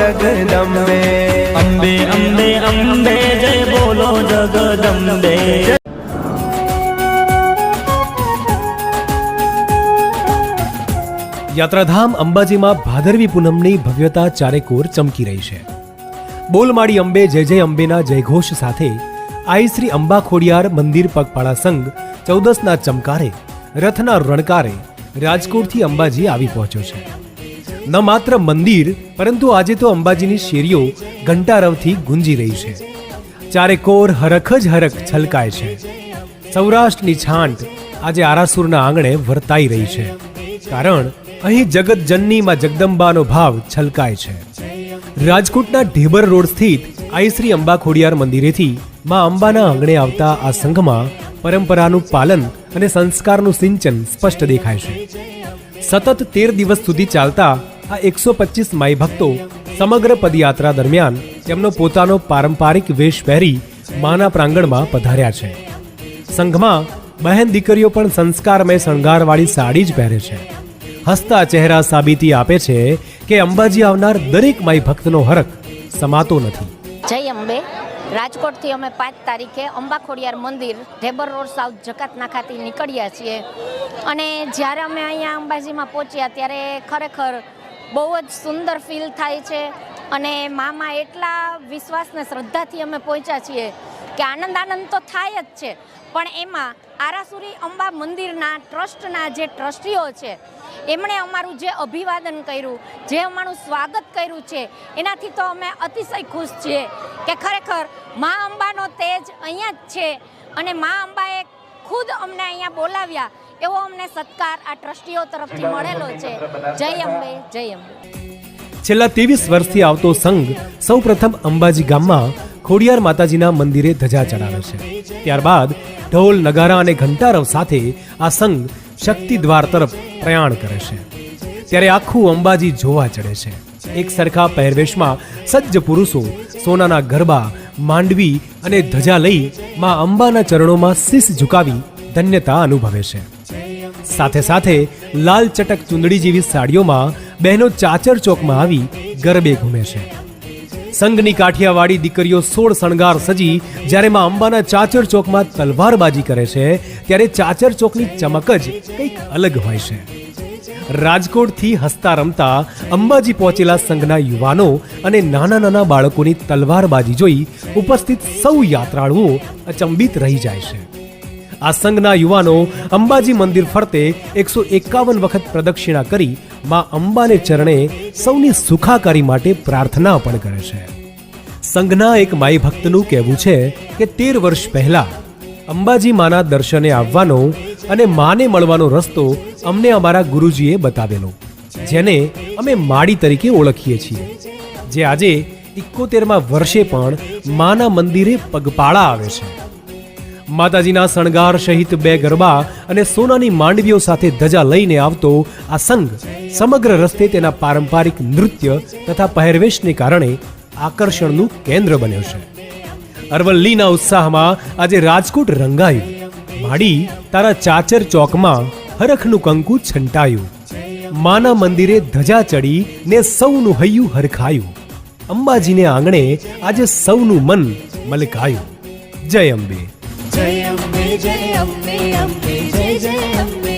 જગદંબે અંબે અંબે અંબે જય બોલો જગદંબે યાત્રાધામ અંબાજીમાં ભાદરવી પૂનમની ભવ્યતા ચારેકોર ચમકી રહી છે. બોલમાળી અંબે જય જય અંબેના જયઘોષ સાથે આઈ શ્રી અંબા ખોડિયાર મંદિર પગપાળા સંઘ ચૌદસના ચમકારે રથના રણકારે રાજકોટથી અંબાજી આવી પહોંચ્યો છે. ન માત્ર મંદિર, પરંતુ આજે તો અંબાજીની શેરીઓ ઘંટારવથી ગુંજી રહી છે. ચારેકોર હરખ જ હરખ છલકાય છે. સૌરાષ્ટ્રની છાંટ આજે આરાસુરના આંગણે વર્તાઈ રહી છે. કારણ અહીં જગતજનની માં જગદંબાનો ભાવ છલકાય છે. રાજકોટના ઢેબર રોડ સ્થિત આઈશ્રી અંબા ખોડિયાર મંદિરેથી માં અંબાના આંગણે આવતા આ સંઘમાં પરંપરાનું પાલન અને સંસ્કારનું સિંચન સ્પષ્ટ દેખાય છે. સતત તેર દિવસ સુધી ચાલતા આ એકસો પચીસ માઈ ભક્તો સમગ્ર પદયાત્રા દરમિયાન તેમનો પોતાનો પારંપરિક વેશ પહેરી માના પ્રાંગણમાં પધાર્યા છે. સંઘમાં બહેન દીકરીઓ પણ સંસ્કારમય શણગારવાળી સાડી જ પહેરે છે. હસતા ચહેરા સાબિતી આપે છે કે અંબાજી આવનાર દરેક માઈ ભક્તનો હરખ સમાતો નથી. જય અંબે. રાજકોટથી અમે પાંચ તારીખે અંબા ખોડિયાર મંદિર, ઢેબર રોડ સાઉથ જકાતના ખાતે નીકળ્યા છીએ. અને જ્યારે અમે અહીંયા અંબાજીમાં પહોંચ્યા ત્યારે ખરેખર બહુ જ સુંદર ફીલ થાય છે. અને મામાં એટલા વિશ્વાસને શ્રદ્ધાથી અમે પહોંચ્યા છીએ કે આનંદ આનંદ તો થાય જ છે. પણ એમાં આરાસુરી અંબા મંદિરના ટ્રસ્ટના જે ટ્રસ્ટીઓ છે, એમણે અમારું જે અભિવાદન કર્યું, જે અમારું સ્વાગત કર્યું છે, એનાથી તો અમે અતિશય ખુશ છીએ કે ખરેખર મા અંબાનો તેજ અહીંયા જ છે. અને મા અંબાએ ખુદ અમને અહીંયા બોલાવ્યા એવો અમને સત્કાર આ ટ્રસ્ટીઓ તરફથી મળેલો છે. જય અંબે જય અંબે. છેલ્લા ત્રેવીસ વર્ષથી આવતો સંઘ સૌપ્રથમ અંબાજી ગામમાં ખોડિયાર માતાજીના મંદિરે ધજા ચડાવે છે. ત્યારબાદ ઢોલ નગારા અને ઘંટારવ સાથે આ સંઘ શક્તિ દ્વાર તરફ પ્રયાણ કરે છે. ત્યારે આખું અંબાજી જોવા ચડે છે. એક સરખા પહેરવેશમાં સજ્જ પુરુષો સોનાના ગરબા માંડવી અને ધજા લઈ માં અંબાના ચરણોમાં શીશ ઝુકાવી ધન્યતા અનુભવે છે. સાથે સાથે લાલ ચટક ચુંદડી જેવી સાડીઓમાં બહેનો ચાચર ચોકમાં આવી ગરબે ઘૂમે છે. સંઘની કાઠિયાવાડી દીકરીઓ સોળ શણગાર સજી, જ્યારે માં અંબાના ચાચર ચોકમાં તલવારબાજી કરે છે, ત્યારે ચાચર ચોકની ચમક જ કંઈક અલગ હોય છે. રાજકોટથી હસતા રમતા અંબાજી પહોંચેલા સંઘના યુવાનો અને નાના નાના બાળકોની તલવારબાજી જોઈ ઉપસ્થિત સૌ યાત્રાળુઓ અચંબિત રહી જાય છે. આ સંઘના યુવાનો અંબાજી મંદિર ફરતે એકસો એકાવન વખત પ્રદક્ષિણા કરી મા અંબાને ચરણે સૌની સુખાકારી માટે પ્રાર્થના પણ કરે છે. સંઘના એક માઈ ભક્તનું કહેવું છે કે તેર વર્ષ પહેલા અંબાજી માના દર્શને આવવાનો અને માને મળવાનો રસ્તો અમને અમારા ગુરુજીએ બતાવેલો, જેને અમે માડી તરીકે ઓળખીએ છીએ. જે આજે ઇકોતેરમાં વર્ષે પણ માના મંદિરે પગપાળા આવે છે. માતાજીના શણગાર સહિત બે ગરબા અને સોનાની માંડવીઓ સાથે ધજા લઈને આવતો આ સંઘ સમગ્ર રસ્તે તેના પારંપરિક નૃત્ય તથા પહેરવેશને કારણે આકર્ષણનું કેન્દ્ર બન્યો છે. અરવલ્લીના ઉત્સાહમાં આજે રાજકોટ રંગાયું. માડી તારા ચાચર ચોકમાં હરખનું કંકુ છંટાયું. માના મંદિરે ધજા ચડી ને સૌનું હૈયું હરખાયું. અંબાજીને આંગણે આજે સૌનું મન મલકાયું. જય અંબે. જય અંબે જય અંબે અંબે જય જય અંબે